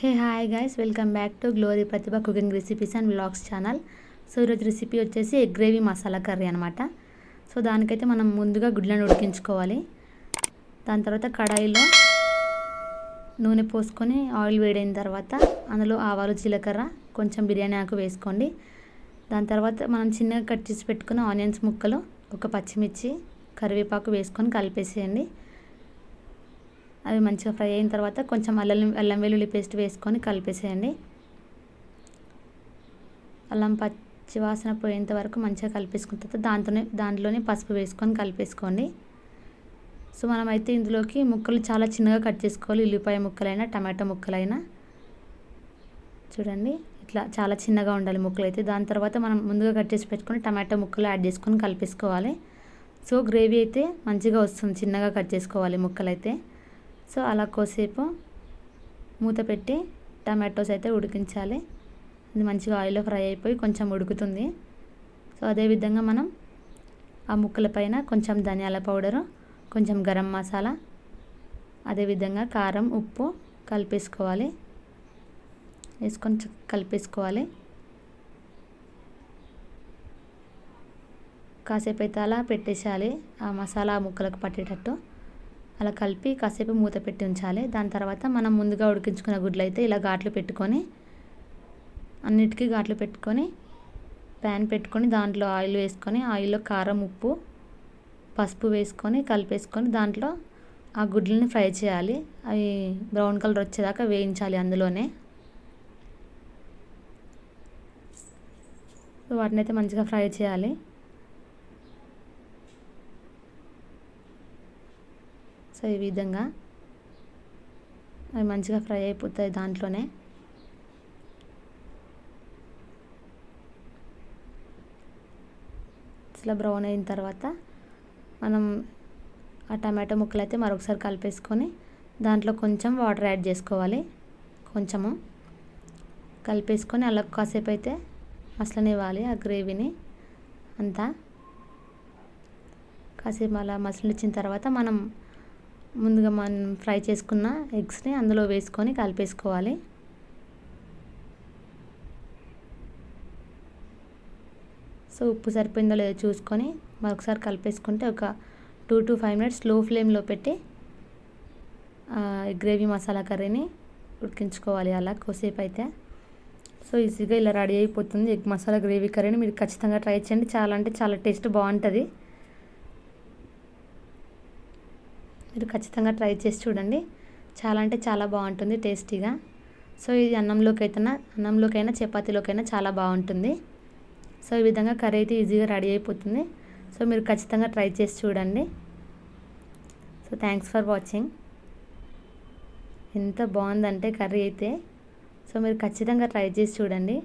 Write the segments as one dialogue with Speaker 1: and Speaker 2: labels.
Speaker 1: Hey hi guys welcome back to Glory Pratibha cooking recipes and vlogs channel so ఈరోజు recipe వచ్చేసి egg gravy masala curry అనమాట so దానికైతే మనం ముందుగా గుడ్లను ఉడికించుకోవాలి. దాని తర్వాత కడాయిలో నూనె పోసుకొని ఆయిల్ వేడైన తర్వాత అందులో ఆవాలు జీలకర్ర కొంచెం బిర్యానీ ఆకు వేసుకోండి. దాని తర్వాత మనం చిన్నగా కట్ చేసి పెట్టుకున్న ఆనియన్స్ ముక్కలు ఒక పచ్చిమిర్చి కరివేపాకు వేసుకొని కలిపేసేయండి. అవి మంచిగా ఫ్రై అయిన తర్వాత కొంచెం అల్లం అల్లం వెల్లుల్లి పేస్ట్ వేసుకొని కలిపేసేయండి. అల్లం పచ్చి వాసన పోయేంత వరకు మంచిగా కలిపేసుకున్న తర్వాత దాంతోనే దాంట్లోనే పసుపు వేసుకొని కలిపేసుకోండి. సో మనమైతే ఇందులోకి ముక్కలు చాలా చిన్నగా కట్ చేసుకోవాలి. ఉల్లిపాయ ముక్కలైనా టమాటో ముక్కలైనా. చూడండి ఇట్లా చాలా చిన్నగా ఉండాలి ముక్కలు అయితే దాని తర్వాత మనం ముందుగా కట్ చేసి పెట్టుకొని టమాటో ముక్కలు యాడ్ చేసుకొని కలిపేసుకోవాలి. సో గ్రేవీ అయితే మంచిగా వస్తుంది చిన్నగా కట్ చేసుకోవాలి ముక్కలు అయితే సో అలా కోసేపు మూత పెట్టి టమాటోస్ అయితే ఉడికించాలి. అది మంచిగా ఆయిల్లో ఫ్రై అయిపోయి కొంచెం ఉడుకుతుంది. సో అదేవిధంగా మనం ఆ ముక్కల పైన కొంచెం ధనియాల పౌడరు కొంచెం గరం మసాలా అదేవిధంగా కారం ఉప్పు కలిపేసుకోవాలి. వేసుకొని కలిపేసుకోవాలి. కాసేపు అయితే అలా పెట్టేసేయాలి ఆ మసాలా ముక్కలకు పట్టేటట్టు. అలా కలిపి కాసేపు మూత పెట్టి ఉంచాలి. దాని తర్వాత మనం ముందుగా ఉడికించుకున్న గుడ్లు అయితే ఇలా ఘాట్లు పెట్టుకొని అన్నిటికీ ఘాట్లు పెట్టుకొని ప్యాన్ పెట్టుకొని దాంట్లో ఆయిల్ వేసుకొని ఆయిల్లో కారం ఉప్పు పసుపు వేసుకొని కలిపేసుకొని దాంట్లో ఆ గుడ్లని ఫ్రై చేయాలి. అవి బ్రౌన్ కలర్ వచ్చేదాకా వేయించాలి అందులోనే. వాటిని అయితే మంచిగా ఫ్రై చేయాలి. సో ఈ విధంగా అవి మంచిగా ఫ్రై అయిపోతాయి దాంట్లోనే. ఇట్లా బ్రౌన్ అయిన తర్వాత మనం ఆ టమాటో ముక్కలు అయితే మరొకసారి కలిపేసుకొని దాంట్లో కొంచెం వాటర్ యాడ్ చేసుకోవాలి. కొంచెము కలిపేసుకొని అలా కాసేపు అయితే మసలనివ్వాలి ఆ గ్రేవీని అంతా. కాసేపు అలా మసలిచ్చిన తర్వాత మనం ముందుగా మనం ఫ్రై చేసుకున్న ఎగ్స్ని అందులో వేసుకొని కలిపేసుకోవాలి. సో ఉప్పు సరిపోయిందో లేదో చూసుకొని మరొకసారి కలిపేసుకుంటే ఒక టూ టు ఫైవ్ మినిట్స్లో ఫ్లేమ్లో పెట్టి గ్రేవీ మసాలా కర్రీని ఉడికించుకోవాలి అలా కొద్దిసేపు అయితే. సో ఈజీగా ఇలా రెడీ అయిపోతుంది ఎగ్ మసాలా గ్రేవీ కర్రీని. మీరు ఖచ్చితంగా ట్రై చేయండి. చాలా అంటే చాలా టేస్ట్ బాగుంటుంది. మీరు ఖచ్చితంగా ట్రై చేసి చూడండి. చాలా అంటే చాలా బాగుంటుంది టేస్టీగా. సో ఇది అన్నంలోకి అయితేనా అన్నంలోకైనా చపాతీలోకైనా చాలా బాగుంటుంది. సో ఈ విధంగా కర్రీ అయితే ఈజీగా రెడీ అయిపోతుంది. సో మీరు ఖచ్చితంగా ట్రై చేసి చూడండి. So thanks for watching. ఎంత బాగుందంటే కర్రీ అయితే. సో మీరు ఖచ్చితంగా ట్రై చేసి చూడండి.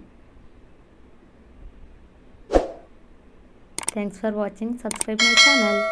Speaker 1: Thanks for watching. Subscribe my channel.